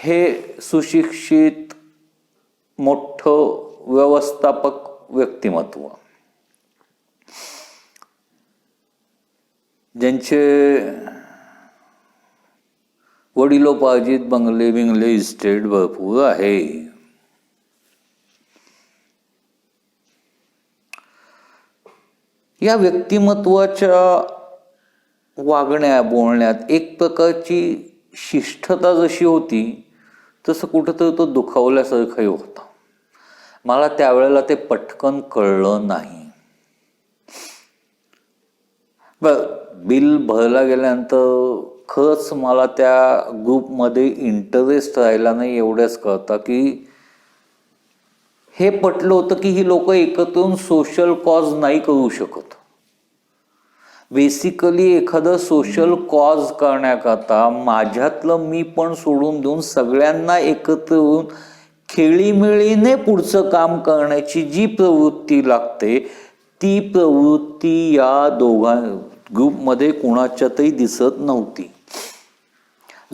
हे सुशिक्षित मोठं व्यवस्थापक व्यक्तिमत्व. ज्यांचे वडिलोपार्जित बंगले बिंगले इस्टेट भरपूर आहे. या व्यक्तिमत्वाच्या वागण्या बोलण्यात एक प्रकारची शिष्टता जशी होती तसं कुठंतरी तो दुखावल्यासारखंही होता. मला त्यावेळेला ते पटकन कळलं नाही. बर बिल भरला गेल्यानंतर खरंच मला त्या ग्रुपमध्ये इंटरेस्ट राहिला नाही एवढ्याच कळता की हे पटलं होतं की ही लोक एकत्र सोशल कॉज नाही करू शकत. बेसिकली एखादं सोशल कॉज करण्याकरता माझ्यातलं मी पण सोडून देऊन सगळ्यांना एकत्र येऊन खेळीमेळीने पुढचं काम करण्याची जी प्रवृत्ती लागते ती प्रवृत्ती या दोघां ग्रुपमध्ये कुणाच्यातही दिसत नव्हती.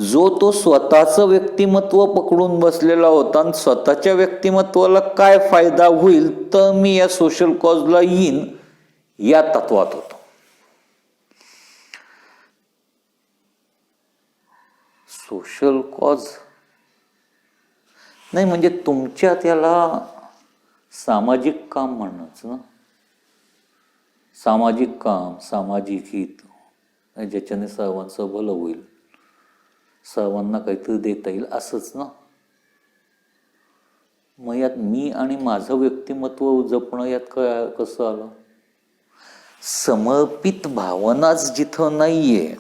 जो तो स्वतःचं व्यक्तिमत्व पकडून बसलेला होता आणि स्वतःच्या व्यक्तिमत्वाला काय फायदा होईल तर मी या सोशल कॉजला येईन या तत्वात होतो. सोशल कॉज नाही म्हणजे तुमच्या त्याला सामाजिक काम म्हणणंच ना. सामाजिक काम सामाजिक हित ज्याच्याने सर्वांचं भलं होईल. सर्वांना काहीतरी देता येईल असंच ना. मग यात मी आणि माझं व्यक्तिमत्व जपणं यात काय कसं आलं? समर्पित भावनाच जिथं नाहीये.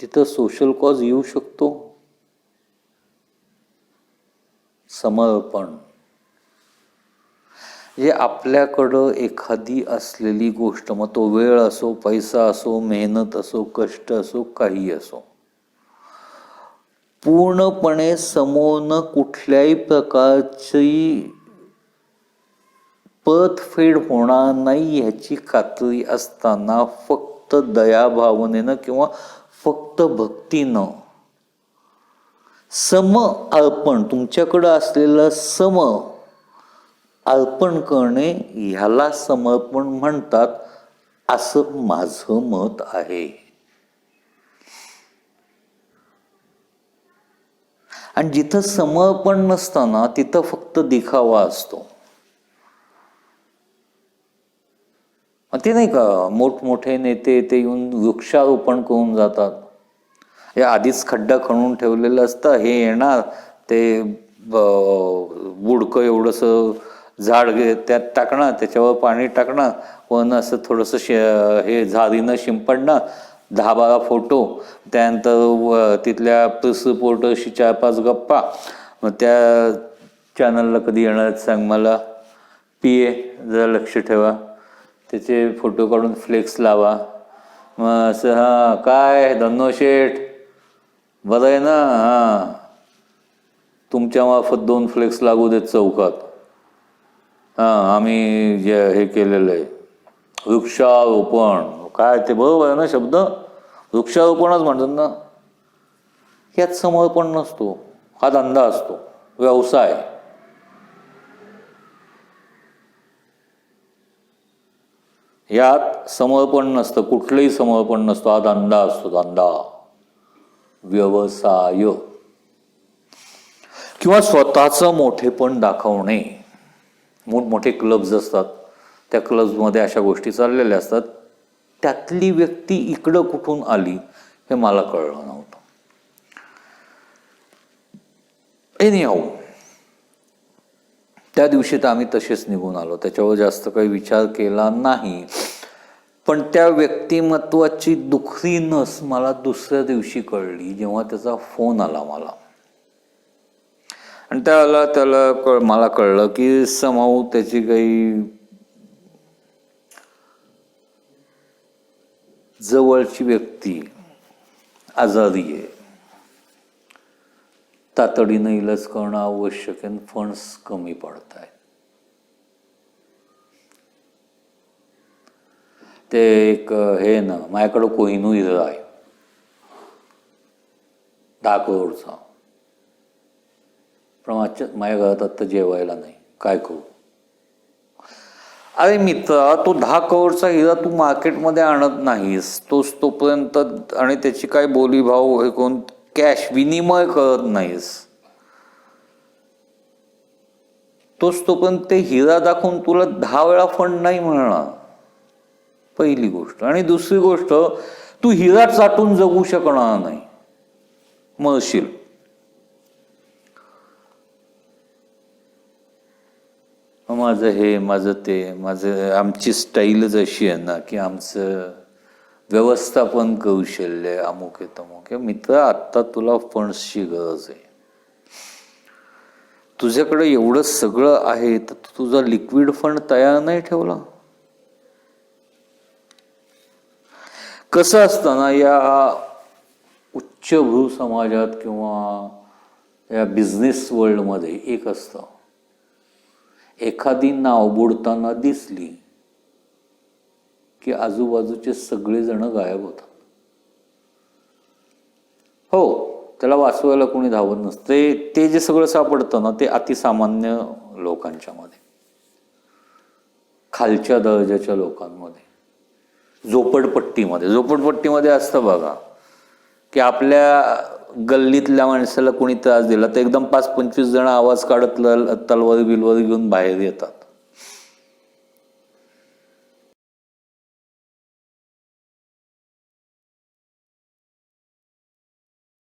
तिथं सोशल कॉज येऊ शकतो. समर्पण. जे आपल्याकडं एखादी असलेली गोष्ट मग तो वेळ असो पैसा असो मेहनत असो कष्ट असो काही असो. पूर्णपणे समोरनं कुठल्याही प्रकारची परतफेड होणार नाही ह्याची खात्री असताना फक्त दया भावनेनं किंवा फक्त भक्तीनं. सम अर्पण तुमच्याकडं असलेलं सम अर्पण करणे ह्याला समर्पण म्हणतात असं माझं मत आहे. आणि जिथं समर्पण नसताना तिथं फक्त दिखावा असतो. ते नाही का मोठमोठे नेते ते येऊन वृक्षारोपण करून जातात. हे आधीच खड्डा खणून ठेवलेलं असतं हे येणार. ते बुडकं एवढंसं झाड घे त्यात टाकणार त्याच्यावर पाणी टाकणार. पण असं थोडंसं शे हे झारीनं शिंपडणं दहा बारा फोटो. त्यानंतर तिथल्या प्रेस रिपोर्टरशी चार पाच गप्पा. मग त्या चॅनलला कधी येणार सांग मला? पी ए जरा लक्ष ठेवा. त्याचे फोटो काढून फ्लेक्स लावा. मग असं हां काय धन्नो शेठ? बरं आहे ना? हां. तुमच्या मार्फत दोन फ्लेक्स लागू देत चौकात. हां आम्ही जे हे केलेलं आहे. वृक्षारोपण. काय ते बरोबर आहे ना शब्द? वृक्षारोपणच म्हणतात ना. यात समर्पण नसतो. हा धंदा असतो. व्यवसाय. यात समर्पण नसतं कुठलंही समर्पण नसतो हा धंदा असतो धंदा. व्यवसाय. किंवा स्वतःचं मोठेपण दाखवणे. मोठमोठे क्लब्ज असतात. त्या क्लब्समध्ये अशा गोष्टी चाललेल्या असतात. त्यातली व्यक्ती इकडं कुठून आली हे मला कळलं नव्हतं. एनी हाऊ त्या दिवशी तर आम्ही तसेच निघून आलो. त्याच्यावर जास्त काही विचार केला नाही. पण त्या व्यक्तिमत्वाची दुखरी नस मला दुसऱ्या दिवशी कळली जेव्हा त्याचा फोन आला मला. आणि त्याला त्याला कळ मला कळलं की समाऊ त्याची काही जवळची व्यक्ती आजारी आहे. तातडीनं इलाज करणं आवश्यक आहे फंड्स कमी पडत आहेत ते एक हे ना माझ्याकडं कोहिनू हिरा आहे. दहा करोडचा. पण माझ्या माझ्या घरात आत्ता जेवायला नाही. काय करू? अरे मित्रा तो दहा करोडचा हिरा तू मार्केटमध्ये आणत नाहीस. तोच तोपर्यंत आणि त्याची काय बोलीभाव हे कोण कॅश विनिमय करत नाहीस. तोच तोपर्यंत ते हिरा दाखवून तुला दहा वेळा फंड नाही मिळणार. पहिली गोष्ट. आणि दुसरी गोष्ट तू हिरा चाटून जगू शकणार नाही. मळशील. माझं हे माझं ते माझं आमची स्टाईलच अशी आहे ना की आमचं व्यवस्थापन कौशल्य अमुक आहे तमुक आहे. मित्र आत्ता तुला फंड्सची गरज आहे. तुझ्याकडे एवढं सगळं आहे तर तू तुझा लिक्विड फंड तयार नाही ठेवला. कसं असताना या उच्चभ्रू समाजात किंवा या बिझनेस वर्ल्डमध्ये एक असतं. एखादी नाव बुडताना दिसली की आजूबाजूचे सगळेजण गायब होतात. हो त्याला वाचवायला कोणी धावत नसतं. ते जे सगळं सापडतं ना ते अतिसामान्य लोकांच्या मध्ये. खालच्या दर्जाच्या लोकांमध्ये. झोपडपट्टीमध्ये. झोपडपट्टीमध्ये असतं बघा की आपल्या गल्लीतल्या माणसाला कोणी त्रास दिला तर एकदम पाच पंचवीस जण आवाज काढत तलवारी बिलवारी घेऊन बाहेर येतात.